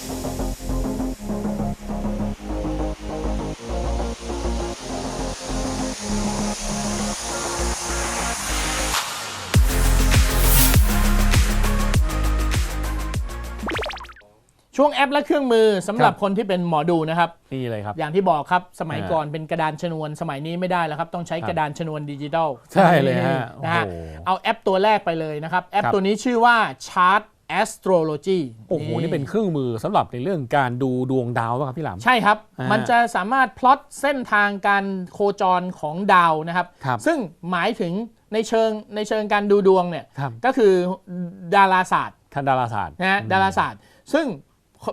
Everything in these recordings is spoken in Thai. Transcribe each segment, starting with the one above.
ช่วงแอปและเครื่องมือสำหรับครับคนที่เป็นหมอดูนะครับ นี่เลยครับ อย่างที่บอกครับสมัยอ่าก่อนเป็นกระดานชนวนสมัยนี้ไม่ได้แล้วครับต้องใช้ครับกระดานชนวนดิจิทัลใช่เลยฮะนะฮะโอ้โห เอาแอปตัวแรกไปเลยนะครับ แอปครับ ตัวนี้ชื่อว่า Chart Astrology โอ้โห นี่เป็นเครื่องมือสำหรับในเรื่องการดูดวงดาวป่ะครับพี่หลาม ใช่ครับอ่ามัมันจะสามารถพลอตเส้นทางการโคจรของดาวนะครับครับซึ่งหมายถึงในเชิงในเชิงการดูดวงเนี่ยครับก็คือดาราศาสตร์ท่านดาราศาสตร์นะฮะดาราศาสตร์ ซึ่ง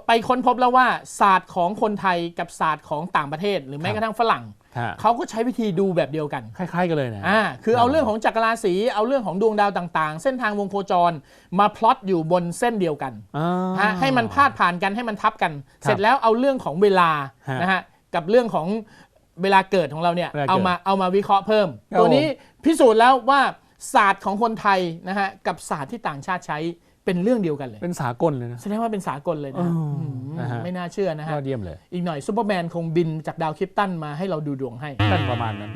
ไปค้นพบแล้วว่าศาสตร์ของคนไทยกับศาสตร์ของต่างประเทศ หรือแม้กระทั่งฝรั่ง ฮะ เขาก็ใช้วิธีดูแบบเดียวกัน คล้าย ๆ กันเลยนะ อ่า คือครับเอาเรื่องของจักรราศี เอาเรื่องของดวงดาวต่างๆ เส้นทางวงโคจร มาพลอตอยู่บนเส้นเดียวกันอ่าฮะให้มันพาดผ่านกันให้มันทับกัน เสร็จแล้วเอาเรื่องของเวลา ฮะนะฮะ กับเรื่องของเวลาเกิดของเราเนี่ย เวลาเกิดเอามา เอามาวิเคราะห์เพิ่ม ครับตัวนี้พิสูจน์แล้วว่าศาสตร์ของคนไทยนะฮะ กับศาสตร์ที่ต่างชาติใช้ เป็นเรื่องเดียวกันเลย เป็นสากลเลยนะ แสดงว่าเป็นสากลเลยนะอ๋อมนะฮะ ไม่น่าเชื่อนะยฮะอดเยี่ยมเลย อีกหน่อยซูเปอร์แมนคงบินจากดาวคริปตันมาให้เราดูดวงให้ นั่นประมาณนั้น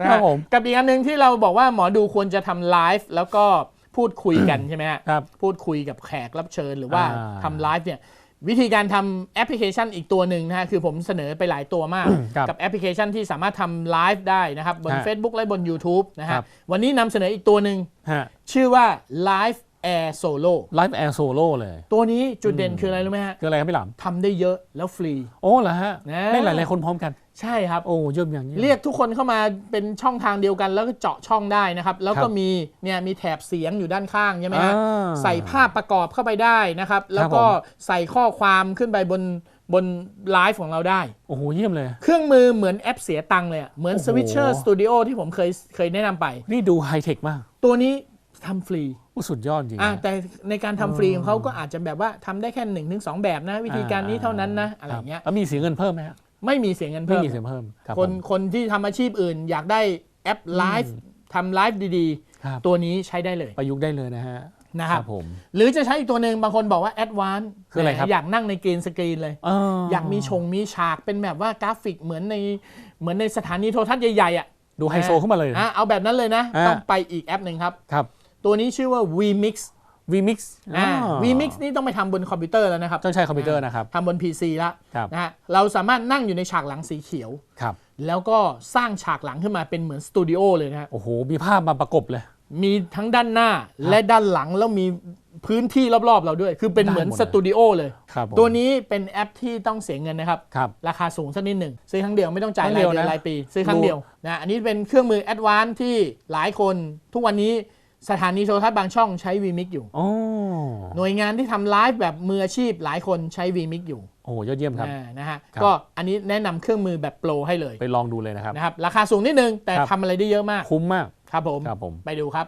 นะครัฮะบผม กับอีกอันหนึ่งที่เราบอกว่าหมอดูควรจะทำไลฟ์แล้วก็พูดคุยกันใช่ไหมฮะ ครับพูดคุยกับแขกรับเชิญหรือว่าอ่า ทำไลฟ์เนี่ย วิธีการทำแอปพลิเคชันอีกตัวหนึ่งนะฮะคือผมเสนอไปหลายตัวมาก ครับกับแอปพลิเคชันที่สามารถทำไลฟ์ได้นะครับ บน ฮะ Facebook และบน YouTube นะครัฮะบวันนี้นำเสนออีกตัวหนึ่งฮะ ชื่อว่า Live Air Solo ไลฟ์แอร์โซโล่เลย ตัวนี้จุดเด่นคืออะไรรู้ไหมฮะคืออะไรครับพี่หลามทำได้เยอะแล้วฟรี โอ้เหรอฮะนะ ได้หลายๆคนพร้อมกัน ใช่ครับ โอ้เยี่ยมอย่างนี้เรียกทุกคนเข้ามาเป็นช่องทางเดียวกันแล้วก็เจาะช่องได้นะครับ แล้วก็ครับมีเนี่ยมีแถบเสียงอยู่ด้านข้างใช่ไหมฮะอ่าใส่ภาพประกอบเข้าไปได้นะครับ แล้วก็ผม ใส่ข้อความขึ้นไปบนบนไลฟ์ของเราได้ โอ้โหเยี่ยมเลย เครื่องมือเหมือนแอปเสียตังค์เลยอะเหมือน โอ้โห Switcher Studio ที่ผมเคยเคยแนะนำไป นี่ดูไฮเทคมาก ตัวนี้ ทำฟรีโอ้สุดยอดจริงอะนะแต่ในการทำฟรีของเขาก็อาจจะแบบว่าทำได้แค่หนึ่งถึงสองแบบนะ วิธีการนี้เท่านั้นนะอะไรเงี้ยแล้วมีเสียเงินเพิ่มไหมฮะไม่มีเสียเงินไม่เพิ่มมีเสียเพิ่มครับคนผมคนที่ทำอาชีพอื่น อยากได้แอปไลฟ์ทำไลฟ์ดีครับๆตัวนี้ใช้ได้เลย ประยุกต์ได้เลยนะฮะนะครับผมหรือจะใช้อีกตัวหนึ่งบางคนบอกว่าแอดวานซ์คืออะไรครับอยากนั่งในกรีนสกรีนเลยออยากมีชงมีฉากเป็นแบบว่ากราฟิกเหมือนในเหมือนในสถานีโทรทัศน์ใหญ่ๆอะดูไฮโซขึ้นมาเลยอะเอาแบบนั้นเลยนะอ่าต้องไปอีกแอปหนึ่งครับครับ ตัวนี้ชื่อว่า vmix vmix อ่าอ่า vmix นี่ต้องไปทำบนคอมพิวเตอร์แล้วนะครับต้องใช้คอมพิวเตอร์นะครับ ทำบน PC แล้วครับ นะฮะเราสามารถนั่งอยู่ในฉากหลังสีเขียว ครับ แล้วก็สร้างฉากหลังขึ้นมาเป็นเหมือนสตูดิโอเลยนะฮะ โอ้โห มีภาพมาประกบเลย มีทั้งด้านหน้าและด้านหลังแล้วมีพื้นที่รอบๆเราด้วย คือเป็นเหมือนได้หมดสเลยตูดิโอเลย ครับผมตัวนี้เป็นแอปที่ต้องเสียเงินนะครับ ครับราคาสูงสักนิดหนึ่ง ซื้อครั้งเดียวไม่ต้องจ่ายครั้รางยเดียวเดือนนะรายปี ซื้อครั้งเดียวนะอันนี้เป็นเครื่องมือแอดวานซ์ที่หลายคนทุกวันนี้ สถานีโทรทัศน์บางช่องใช้ vmix อยู่โอ้หน่วยงานที่ทำไลฟ์แบบมืออาชีพหลายคนใช้ vmix อยู่ โอ้โหยอดเยี่ยมครับอ่านะฮะครับก็อันนี้แนะนำเครื่องมือแบบโปรให้เลย ไปลองดูเลยนะครับนะครับ ราคาสูงนิดนึง แต่ครับทำอะไรได้เยอะมาก คุ้มมาก ครับผมครับผมไปดูครับ